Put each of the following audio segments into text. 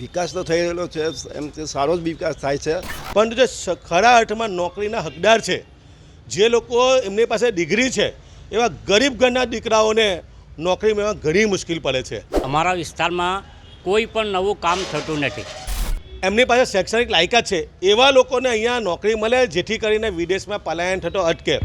વિકાસ તો થઈ રહેલો છે એમ તે સારો જ વિકાસ થાય છે. પણ જે ખરા અર્થમાં નોકરીના હકદાર છે જે લોકો એમની પાસે ડિગ્રી છે એવા ગરીબ ઘરના દીકરાઓને નોકરી મેળવવા ઘણી મુશ્કેલ પડે છે. અમારા વિસ્તારમાં કોઈ પણ નવું કામ થતું નથી. એમની પાસે શૈક્ષણિક લાયકાત છે એવા લોકોને અહીંયા નોકરી મળે જેથી કરીને વિદેશમાં પલાયન થતો અટકે.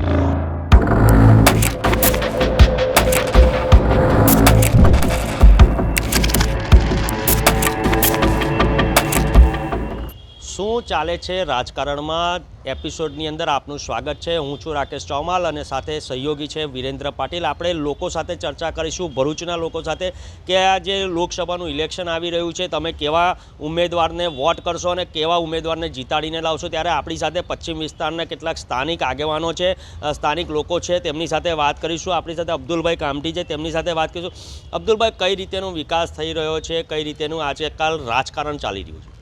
શું ચાલે છે રાજકારણમાં. એપિસોડની અંદર આપનું સ્વાગત છે. હું છું રાકેશ ચૌમાલ અને સાથે સહયોગી છે વિરેન્દ્ર પાટીલ. આપણે લોકો સાથે ચર્ચા કરીશું, ભરૂચના લોકો સાથે, કે આ જે લોકસભાનું ઇલેક્શન આવી રહ્યું છે, તમે કેવા ઉમેદવારને વોટ કરશો અને કેવા ઉમેદવારને જીતાડીને લાવશો? ત્યારે આપણી સાથે પશ્ચિમ વિસ્તારના કેટલાક સ્થાનિક આગેવાનો છે સ્થાનિક લોકો છે, તેમની સાથે વાત કરીશું. આપણી સાથે અબ્દુલભાઈ કામઠી છે, તેમની સાથે વાત કરીશું. અબ્દુલભાઈ, કઈ રીતેનો વિકાસ થઈ રહ્યો છે? કઈ રીતેનું આજે કાલ રાજકારણ ચાલી રહ્યું છે?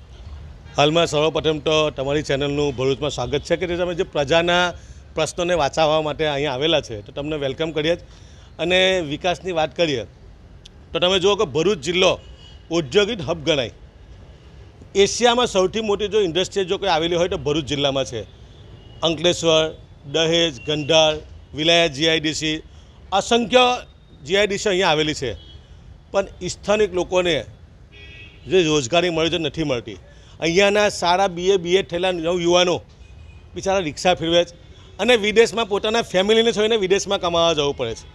હાલમાં સર્વપ્રથમ તો તમારી ચેનલનું ભરૂચમાં સ્વાગત છે કે જે તમે જે પ્રજાના પ્રશ્નોને વાંચાવવા માટે અહીંયા આવેલા છે, તો તમને વેલકમ કરીએ અને વિકાસની વાત કરીએ, તો તમે જુઓ કે ભરૂચ જિલ્લો ઔદ્યોગિક હબ ગણાય. એશિયામાં સૌથી મોટી જો ઇન્ડસ્ટ્રી જો કોઈ આવેલી હોય તો ભરૂચ જિલ્લામાં છે. અંકલેશ્વર, દહેજ ગંધાર વિલાયત, જીઆઈડીસી, અસંખ્ય જીઆઈડીસી અહીંયા આવેલી છે. પણ સ્થાનિક લોકોને જે રોજગારી મળે છે, નથી મળતી. અહીંયાના સારા બીએ બીએ થયેલા યુવાનો બિચારા રિક્ષા ફેરવે છે. અને વિદેશમાં પોતાના ફેમિલીને છોડીને વિદેશમાં કમાવા જવું પડે છે.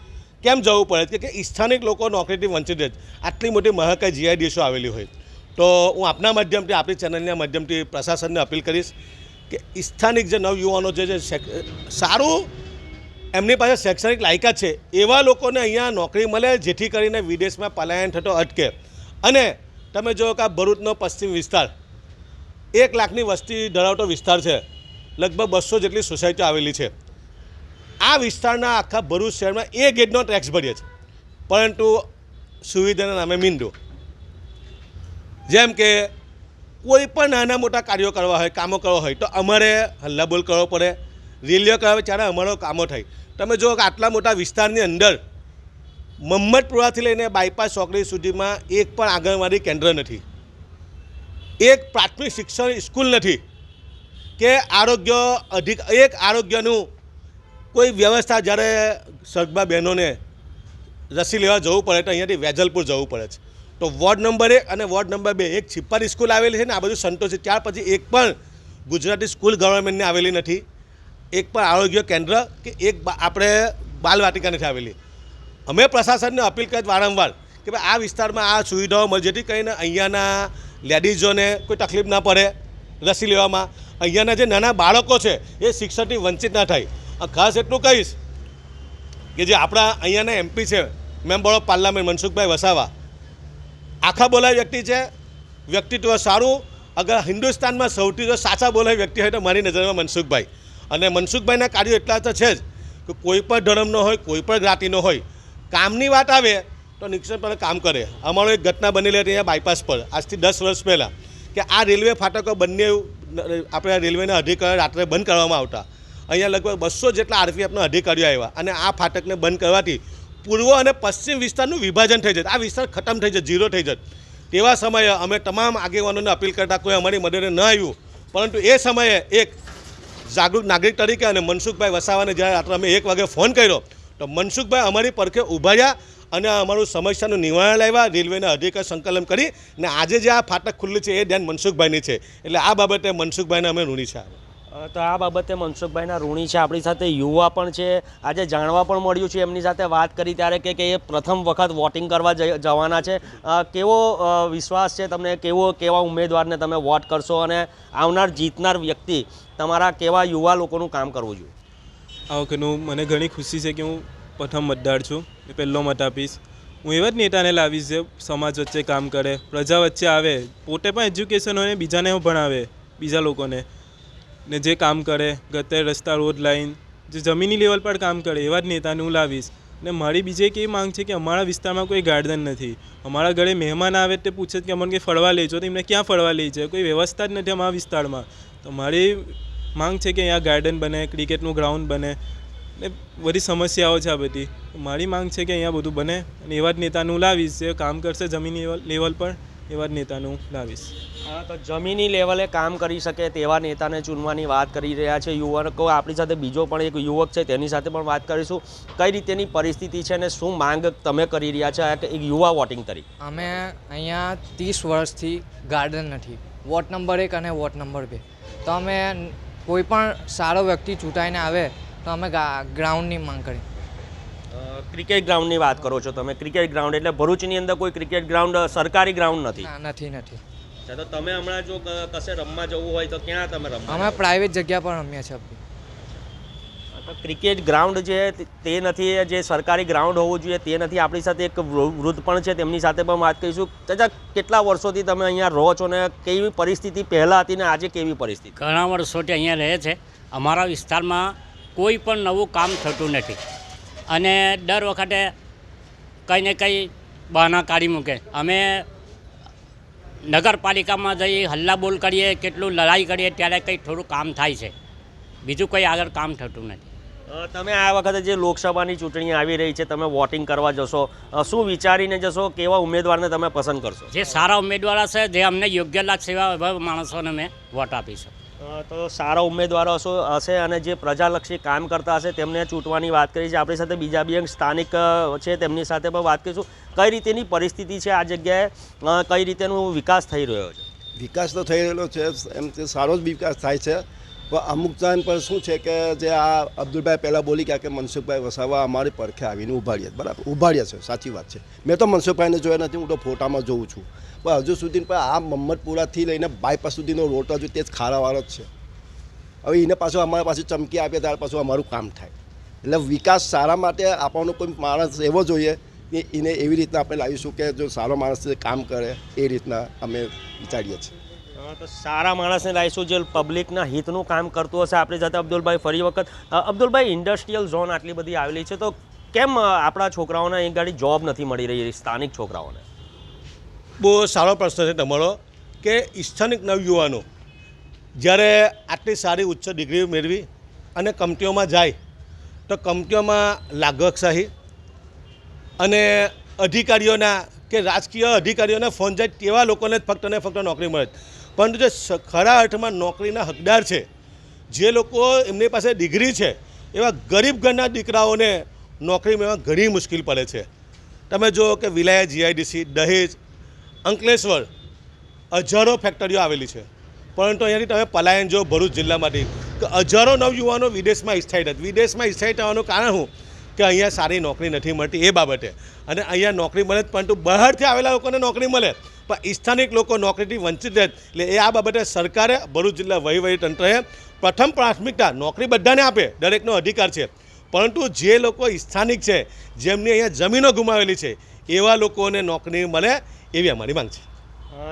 કેમ જવું પડે છે? કે સ્થાનિક લોકો નોકરીથી વંચિત છે. આટલી મોટી મહાકાય જીઆઈડીએસો આવેલી હોય? તો હું આપના માધ્યમથી આપણી ચેનલના માધ્યમથી પ્રશાસનને અપીલ કરીશ કે સ્થાનિક જે નવયુવાનો જે સારું, એમની પાસે શૈક્ષણિક લાયકાત છે, એવા લોકોને અહીંયા નોકરી મળે જેથી કરીને વિદેશમાં પલાયન થતો અટકે. અને તમે જો કે ભરૂચનો પશ્ચિમ વિસ્તાર એક લાખની વસ્તી ધરાવતો વિસ્તાર છે. લગભગ બસો જેટલી સોસાયટીઓ આવેલી છે. આ વિસ્તારના આખા ભરૂચ શહેરમાં એ ગેટનો ટેક્સ ભરીએ છે પરંતુ સુવિધાના નામે મીંડો. જેમ કે કોઈ પણ નાના મોટા કાર્યો કરવા હોય, કામો કરવા હોય, તો અમારે હલ્લાબોલ કરવો પડે. રેલીઓ કરાવે ત્યારે અમારો કામો થાય. તમે કે આટલા મોટા વિસ્તારની અંદર મમ્મદપુરાથી લઈને બાયપાસ ચોકડી સુધીમાં એક પણ આંગણવાડી કેન્દ્ર નથી. એક પ્રાથમિક શિક્ષણ સ્કૂલ નથી કે આરોગ્ય અધિક એક આરોગ્યનું કોઈ વ્યવસ્થા જ્યારે સગબા બહેનોને રસી લેવા જવું પડે તો અહીંયાથી વેજલપુર જવું પડે છે. તો વોર્ડ નંબર એક અને વોર્ડ નંબર બે, એક છિપ્પાની સ્કૂલ આવેલી છે ને આ બધું સંતોષ ત્યાર પછી એક પણ ગુજરાતી સ્કૂલ ગવર્મેન્ટની આવેલી નથી. એક પણ આરોગ્ય કેન્દ્ર કે એક આપણે બાલવાટિકા નથી આવેલી. અમે પ્રશાસનને અપીલ કરી વારંવાર કે ભાઈ આ વિસ્તારમાં આ સુવિધાઓ મળી, જેથી કહીને અહીંયાના લેડીઝોને કોઈ તકલીફ ના પડે રસી લેવામાં. અહીંયાના જે નાના બાળકો છે, એ શિક્ષણથી વંચિત ના થાય. ખાસ એટલું કહીશ કે જે આપણા અહીંયાના એમપી છે, member of parliament Mansukhbhai Vasava, આખા બોલાય વ્યક્તિ છે, વ્યક્તિત્વ સારું, અગર હિન્દુસ્તાનમાં સૌથી જો સાચા બોલાય વ્યક્તિ હોય તો મારી નજરમાં મનસુખભાઈ. અને મનસુખભાઈના કાર્યો એટલા તો છે જ કે કોઈ પણ ધર્મનો હોય, કોઈ પણ જ્ઞાતિનો હોય, કામની વાત આવે તો નિક્ષેપણે કામ કરે. અમારો એક ઘટના બનેલી હતી અહીંયા બાયપાસ પર. આજથી દસ વર્ષ પહેલાં કે આ રેલવે ફાટકો બંને આપણે રેલવેના અધિકારીઓ રાત્રે બંધ કરવામાં આવતા. અહીંયા લગભગ બસો જેટલા આરપીએફના અધિકારીઓ આવ્યા અને આ ફાટકને બંધ કરવાથી પૂર્વ અને પશ્ચિમ વિસ્તારનું વિભાજન થઈ જત. આ વિસ્તાર ખતમ થઈ જત, ઝીરો થઈ જત. તેવા સમયે અમે તમામ આગેવાનોને અપીલ કરતા કોઈ અમારી મદદે ન આવ્યું. પરંતુ એ સમયે એક જાગૃત નાગરિક તરીકે અને મનસુખભાઈ વસાવાને જ્યારે રાત્રે અમે એક વાગે ફોન કર્યો, તો મનસુખભાઈ અમારી પડખે ઊભા રહ્યા અને અમારું સમસ્યાનું નિવારણ લાવ્યા રેલવેના અધિકાર સંકલન કરી અને આજે જે આ ફાટક ખુલ્લું છે એ ધ્યાન મનસુખભાઈની છે. એટલે આ બાબતે મનસુખભાઈને અમે ઋણી છે. તો આ બાબતે મનસુખભાઈના ઋણી છે. આપણી સાથે યુવા પણ છે. આજે જાણવા પણ મળ્યું છે. એમની સાથે વાત કરી ત્યારે કે કે એ પ્રથમ વખત વોટિંગ કરવા જવાના છે. કેવો વિશ્વાસ છે તમને? કેવો કેવા ઉમેદવારને તમે વોટ કરશો? અને આવનાર જીતનાર વ્યક્તિ તમારા કેવા યુવા લોકોનું કામ કરવું જોઈએ? આ વખતનું મને ઘણી ખુશી છે કે હું પ્રથમ મતદાર છું. એ પહેલો મત આપીશ. હું એવા જ નેતાને લાવીશ જે સમાજ વચ્ચે કામ કરે, પ્રજા વચ્ચે આવે, પોતે પણ એજ્યુકેશન હોય ને બીજાને ભણાવે, બીજા લોકોને. ને જે કામ કરે ગતે રસ્તા રોડ લાઈન જે જમીની લેવલ પર કામ કરે, એવા જ નેતાને હું લાવીશ. ને મારી બીજી એક એ માંગ છે કે અમારા વિસ્તારમાં કોઈ ગાર્ડન નથી. અમારા ઘરે મહેમાન આવે તે પૂછે કે અમને કંઈ ફરવા લઈ છો તો એમને ક્યાં ફરવા લઈ જાય? કોઈ વ્યવસ્થા જ નથી અમારા વિસ્તારમાં. તો મારી માંગ છે કે અહીંયા ગાર્ડન બને, ક્રિકેટનું ગ્રાઉન્ડ બને ને બધી સમસ્યાઓ છે આ બધી. મારી માંગ છે કે અહીંયા બધું બને અને એવા જ નેતાનું લાવીશ જે કામ કરશે જમીન લેવલ પર એવા જ નેતાનું લાવીશ. હા, તો જમીની લેવલે કામ કરી શકે તેવા નેતાને ચૂનવાની વાત કરી રહ્યા છે યુવકો. આપણી સાથે બીજો પણ એક યુવક છે તેની સાથે પણ વાત કરીશું. કઈ રીતેની પરિસ્થિતિ છે અને શું માંગ તમે કરી રહ્યા છો આ એક યુવા વોટિંગ તરીકે? અમે અહીંયા ત્રીસ વર્ષથી ગાર્ડન નથી. વોર્ડ નંબર એક અને વોર્ડ નંબર બે. તો અમે કોઈ પણ સારો વ્યક્તિ ચૂંટાઈને આવે તો અમે ગા- ગ્રાઉન્ડની માંગ કરી. ક્રિકેટ ગ્રાઉન્ડની વાત કરો છો તમે. ક્રિકેટ ગ્રાઉન્ડ એટલે ભરૂચની અંદર કોઈ ક્રિકેટ ગ્રાઉન્ડ સરકારી ગ્રાઉન્ડ નથી? નથી નથી. તો તમે હમણાં જો કશે રમવા જવું હોય તો ક્યાં તમે રમવા અમે પ્રાઇવેટ જગ્યા પર રમ્યા છીએ તો ક્રિકેટ ગ્રાઉન્ડ જે તે- નથી જે સરકારી ગ્રાઉન્ડ હોવું જોઈએ તે નથી. આપણી સાથે એક વૃદ્ધ પણ છે તેમની સાથે પણ વાત કરીશું. ચાચા કેટલા વર્ષોથી તમે અહીંયા રહો છો ને કેવી પરિસ્થિતિ પહેલાં હતી ને આજે કેવી પરિસ્થિતિ? ઘણા વર્ષોથી અહીંયા રહે છે. અમારા વિસ્તારમાં કોઈ પણ નવું કામ થતું નથી. અને દર વખતે કંઈ ને કંઈ બહાના કાઢી મૂકે. અમે નગરપાલિકામાં જઈ હલ્લા બોલ કરીએ કેટલું લડાઈ કરીએ ત્યારે કંઈ થોડું કામ થાય છે. બીજું કંઈ આગળ કામ થતું નથી. તમે આ વખતે જે લોકસભાની ચૂંટણી આવી રહી છે તમે વોટિંગ કરવા જશો શું વિચારીને જશો કેવા ઉમેદવારને તમે પસંદ કરશો? જે સારા ઉમેદવાર હશે જે અમને યોગ્ય લાગશે એવા માણસોને અમે વોટ આપીશું. તો સારા ઉમેદવારો હશો, હશે અને જે પ્રજાલક્ષી કામ કરતા હશે તેમને ચૂંટવાની વાત કરી છે. આપણી સાથે બીજા બી સ્થાનિક છે તેમની સાથે પણ વાત કરીશું. કઈ રીતેની પરિસ્થિતિ છે આ જગ્યાએ? કઈ રીતેનો વિકાસ થઈ રહ્યો છે? વિકાસ તો થઈ રહેલો છે, એમ સારો જ વિકાસ થાય છે. પણ અમુક ટાઈમ પર શું છે કે જે આ અબ્દુલભાઈ પહેલાં બોલી ગયા કે મનસુખભાઈ વસાવા અમારી પડખે આવીને ઉભાડ્યા. બરાબર? ઉભાડ્યા છે. સાચી વાત છે. મેં તો મનસુખભાઈને જોયા નથી, હું તો ફોટામાં જોઉં છું. પણ હજુ સુધી પણ આ મમ્મદપુરાથી લઈને બાયપાસ સુધીનો રોડ હજુ તે જ ખારાવાળો જ છે. હવે એને પાછું અમારા પાસે ચમકી આપે ત્યારે પાછું અમારું કામ થાય. એટલે વિકાસ સારા માટે આપણો કોઈ માણસ એવો જોઈએ કે એને એવી રીતના આપણે લાવીશું કે જો સારો માણસ કામ કરે, એ રીતના અમે વિચારીએ છીએ. તો સારા માણસને લાવીશું જે પબ્લિકના હિતનું કામ કરતું હશે. આપણે જતા અબ્દુલભાઈ ફરી વખત. અબ્દુલભાઈ ઇન્ડસ્ટ્રીયલ ઝોન આટલી બધી આવેલી છે, તો કેમ આપણા છોકરાઓને અહીં ગાડી જોબ નથી મળી રહી, સ્થાનિક છોકરાઓને? બહુ સારો પ્રશ્ન છે તમારો કે સ્થાનિક નવયુવાનો જ્યારે આટલી સારી ઉચ્ચ ડિગ્રી મેળવી અને કંપનીઓમાં જાય, તો કંપનીઓમાં લાગવકશાહી અને અધિકારીઓના કે રાજકીય અધિકારીઓને ફોન જાય તેવા લોકોને જ ફક્ત ને ફક્ત નોકરી મળે. પરંતુ જે ખરા અર્થમાં નોકરીના હકદાર છે, જે લોકો એમની પાસે ડિગ્રી છે, એવા ગરીબ ઘરના દીકરાઓને નોકરી મેળવવા ઘણી મુશ્કેલ પડે છે. તમે જુઓ કે વિલાયા, જીઆઈડીસી, દહેજ, અંકલેશ્વર, હજારો ફેક્ટરીઓ આવેલી છે. પરંતુ અહીંયાથી તમે પલાયન જો ભરૂચ જિલ્લામાંથી, કે હજારો નવયુવાનો વિદેશમાં સ્થાયી થાય. વિદેશમાં સ્થાયી થવાનું કારણ હું કે અહીંયા સારી નોકરી નથી મળતી એ બાબતે. અને અહીંયા નોકરી મળે જ, પરંતુ બહારથી આવેલા લોકોને નોકરી મળે. પણ સ્થાનિક લોકો નોકરીથી વંચિત રહે એટલે એ આ બાબતે સરકારે ભરૂચ જિલ્લા વહીવટીતંત્રએ પ્રથમ પ્રાથમિકતા નોકરી બધાને આપે, દરેકનો અધિકાર છે. પરંતુ જે લોકો સ્થાનિક છે, જેમની અહીંયા જમીનો ગુમાવેલી છે, એવા લોકોને નોકરી મળે એવી અમારી માંગ છે.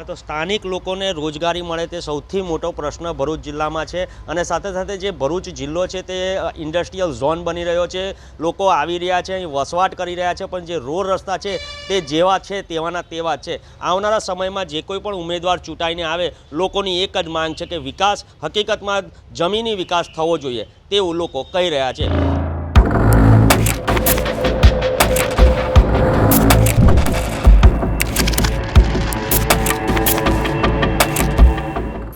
તો સ્થાનિક લોકોને રોજગારી મળે તે સૌથી મોટો પ્રશ્ન ભરૂચ જિલ્લામાં છે. અને સાથે સાથે જે ભરૂચ જિલ્લો છે તે ઇન્ડસ્ટ્રીયલ ઝોન બની રહ્યો છે. લોકો આવી રહ્યા છે, અહીં વસવાટ કરી રહ્યા છે, પણ જે રોડ રસ્તા છે તે જેવા છે, તેવાના તેવા છે. આવનારા સમયમાં જે કોઈ પણ ઉમેદવાર ચૂંટાઈને આવે, લોકોની એક જ માંગ છે કે વિકાસ, હકીકતમાં જમીની વિકાસ થવો જોઈએ. તેવું લોકો કહી રહ્યા છે.